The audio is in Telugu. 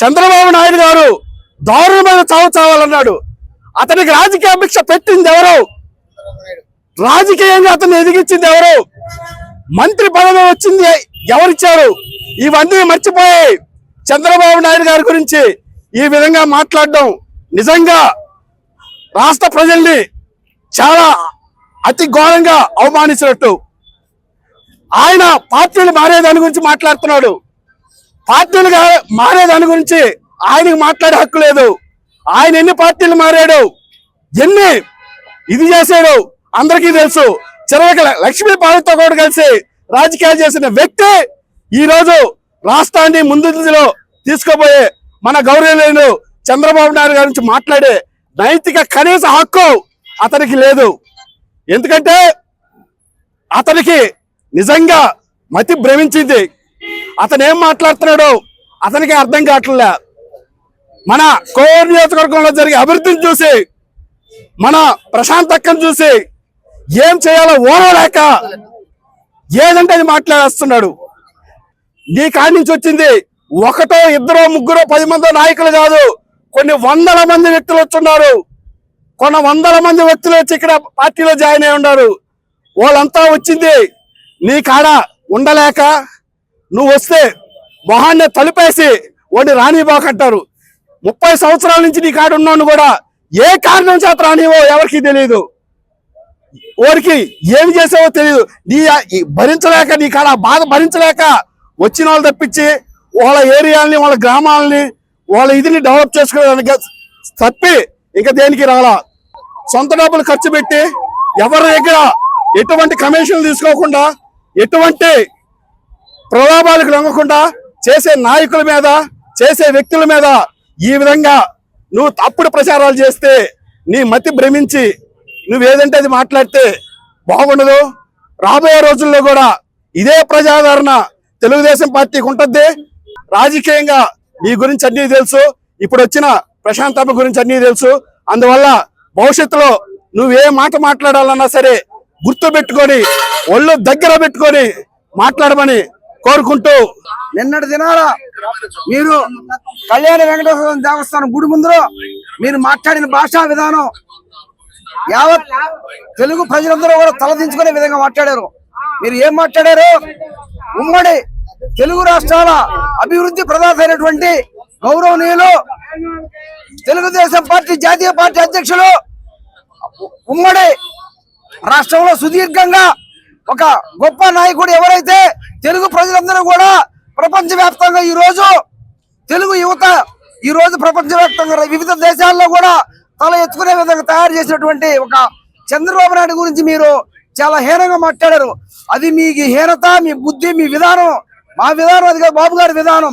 చంద్రబాబు నాయుడు గారు దారుణమైన చావు చావాలన్నాడు. అతనికి రాజకీయ భిక్ష పెట్టింది ఎవరు? రాజకీయంగా అతన్ని ఎదిగించింది ఎవరు? మంత్రి పదవి వచ్చింది ఎవరిచ్చారు ఇవన్నీ మర్చిపోయి చంద్రబాబు నాయుడు గారి గురించి ఈ విధంగా మాట్లాడడం నిజంగా రాష్ట్ర ప్రజల్ని చాలా అతి ఘోరంగా అవమానించినట్టు. ఆయన పార్టీలు మారే దాని గురించి మాట్లాడుతున్నాడు. పార్టీలుగా మారే దాని గురించి ఆయనకి మాట్లాడే హక్కు లేదు. ఆయన ఎన్ని పార్టీలు మారాడు? ఎన్ని ఇది చేశాడు? అందరికీ తెలుసు. చివరికి లక్ష్మీ పార్వతితో కూడా కలిసి రాజకీయాలు చేసిన వ్యక్తి ఈ రోజు రాష్ట్రాన్ని ముందులో తీసుకోబోయే మన గౌరవలేను చంద్రబాబు నాయుడు గారి నుంచి మాట్లాడే నైతిక కనీస హక్కు అతనికి లేదు. ఎందుకంటే అతనికి నిజంగా మతి భ్రమించింది అతను ఏం మాట్లాడుతున్నాడు అతనికి అర్థం కావట్లే. మన కోవూరు నియోజకవర్గంలో జరిగే అభివృద్ధిని చూసి మన ప్రశాంత్ అక్కను చూసి ఏం చేయాలో ఓడలేక ఏదంటే అది మాట్లాడేస్తున్నాడు. నీ కాడి నుంచి వచ్చింది ఒకటో ఇద్దరో ముగ్గురో పది మందో నాయకులు కాదు కొన్ని వందల మంది వ్యక్తులు వచ్చున్నారు. కొన్ని వందల మంది వ్యక్తులు వచ్చి ఇక్కడ పార్టీలో జాయిన్ అయి ఉన్నారు. వాళ్ళంతా వచ్చింది నీ కాడ ఉండలేక నువ్వు వస్తే మొహాన్ని తలుపేసి వాడిని రానివ్వకంటారు. ముప్పై సంవత్సరాల నుంచి నీ కాడ ఉన్నాను కూడా ఏ కారణం చేత రానివో ఎవరికి తెలియదు వారికి ఏమి చేసావో తెలియదు నీ భరించలేక నీ కాడ బాధ భరించలేక వచ్చిన వాళ్ళు తప్పించి వాళ్ళ ఏరియాలని వాళ్ళ గ్రామాలని వాళ్ళ ఇదిని డెవలప్ చేసుకోవడానికి తప్పి ఇంకా దేనికి రాలా? సొంత డబ్బులు ఖర్చు పెట్టి ఎవరి దగ్గర ఎటువంటి కమిషన్లు తీసుకోకుండా ఎటువంటి ప్రలోభాలకు లొంగకుండా చేసే నాయకుల మీద చేసే వ్యక్తుల మీద ఈ విధంగా నువ్వు తప్పుడు ప్రచారాలు చేస్తే నీ మతి భ్రమించి నువ్వేదంటే అది మాట్లాడితే బాగుండదు. రాబోయే రోజుల్లో కూడా ఇదే ప్రజాదరణ తెలుగుదేశం పార్టీకి ఉంటుంది రాజకీయంగా నీ గురించి అన్నీ తెలుసు. ఇప్పుడు వచ్చిన ప్రశాంతమ్మ గురించి అన్నీ తెలుసు. అందువల్ల భవిష్యత్తులో నువ్వు ఏ మాట మాట్లాడాలన్నా సరే గుర్తు పెట్టుకొని ఒళ్ళు దగ్గర పెట్టుకొని మాట్లాడమని కోరుకుంటూ నిన్నటి దినాల మీరు కళ్యాణ వెంకటేశ్వర దేవస్థానం గుడి ముందులో మీరు మాట్లాడిన భాషా విధానం యావత్ తెలుగు ప్రజలందరూ కూడా తలదించుకునే విధంగా మాట్లాడారు. మీరు ఏం మాట్లాడారు? ఉమ్మడి తెలుగు రాష్ట్రాల అభివృద్ధి ప్రదాత అయినటువంటి గౌరవనీయులు తెలుగుదేశం పార్టీ జాతీయ పార్టీ అధ్యక్షులు ఉమ్మడి రాష్ట్రంలో సుదీర్ఘంగా ఒక గొప్ప నాయకుడు ఎవరైతే తెలుగు ప్రజలందరూ కూడా ప్రపంచవ్యాప్తంగా ఈరోజు తెలుగు యువత ఈ రోజు ప్రపంచవ్యాప్తంగా వివిధ దేశాల్లో కూడా తల ఎత్తుకునే విధంగా తయారు చేసినటువంటి ఒక చంద్రబాబు నాయుడు గురించి మీరు చాలా హీనంగా మాట్లాడారు. అది మీ హీనత మీ బుద్ధి మీ విధానం మా విధానం అది కాదు బాబు గారి విధానం.